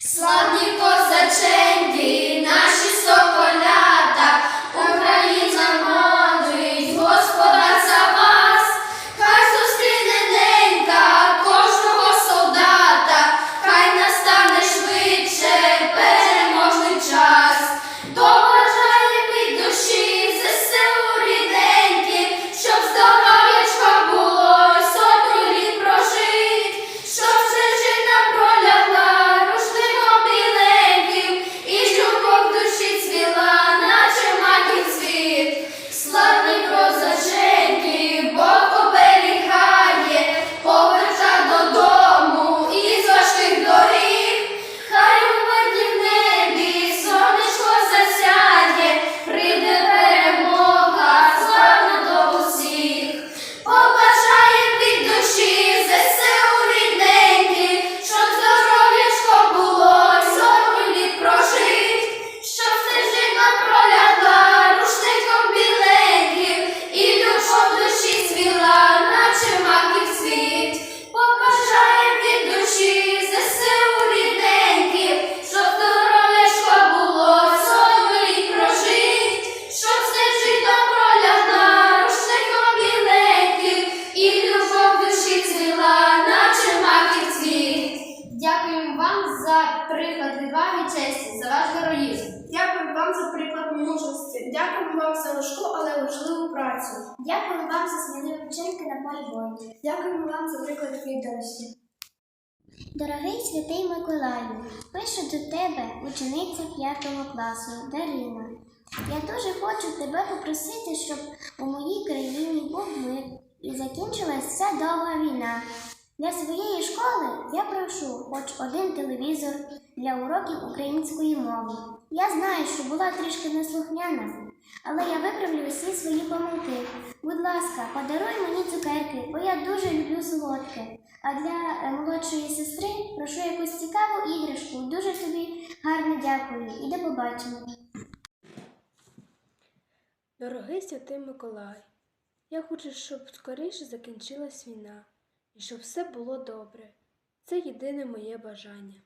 Славні приклад відваги і честі, за ваш героїзм. Дякую вам за приклад мужності. Дякую вам за важку, але важливу працю. Дякую вам за сміливі вчинки на полі бою. Дякуємо вам за приклад відданості. Дорогий святий Миколаю, пишу до тебе учениця 5 класу Дарина. Я дуже хочу тебе попросити, щоб у моїй країні був мир і закінчилась ця довга війна. Для своєї школи я прошу хоч один телевізор для уроків української мови. Я знаю, що була трішки неслухняна, але я виправлю всі свої помилки. Будь ласка, подаруй мені цукерки, бо я дуже люблю солодке. А для е, молодшої сестри прошу якусь цікаву іграшку. Дуже тобі гарно дякую і до побачення. Дорогий святий Миколай, я хочу, щоб скоріше закінчилась війна і щоб все було добре. Це єдине моє бажання.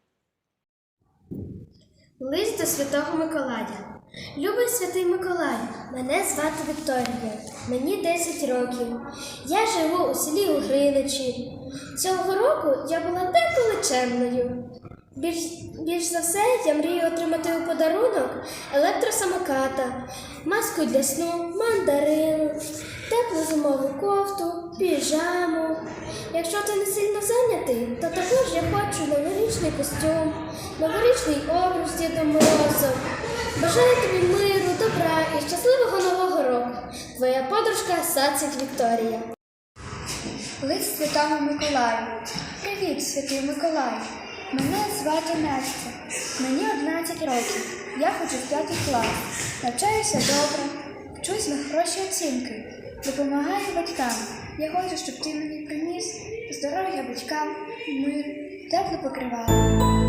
Лист до Святого Миколая. Любий святий Миколай, мене звати Вікторія. Мені 10 років. Я живу у селі Угриничі. Цього року я була деколи чемною. Більш, більш за все, я мрію отримати у подарунок електросамоката, маску для сну, мандарину, теплу зимову кофту, піжаму. Якщо ти не сильно зайнятий, то також я хочу новорічний костюм, новорічний обруч з Дідом Морозом. Бажаю тобі миру, добра і щасливого нового року. Твоя подружка Сацик Вікторія. Лист Святому Миколаю. Привіт, святий Миколай. Мене звати Настя. Мені 11 років. Я ходжу в п'ятий клас. Навчаюся добре, вчусь на хороші оцінки. Допомагаю батькам. Я хочу, щоб ти мені приніс здоров'я батькам, мир, тепле покривало.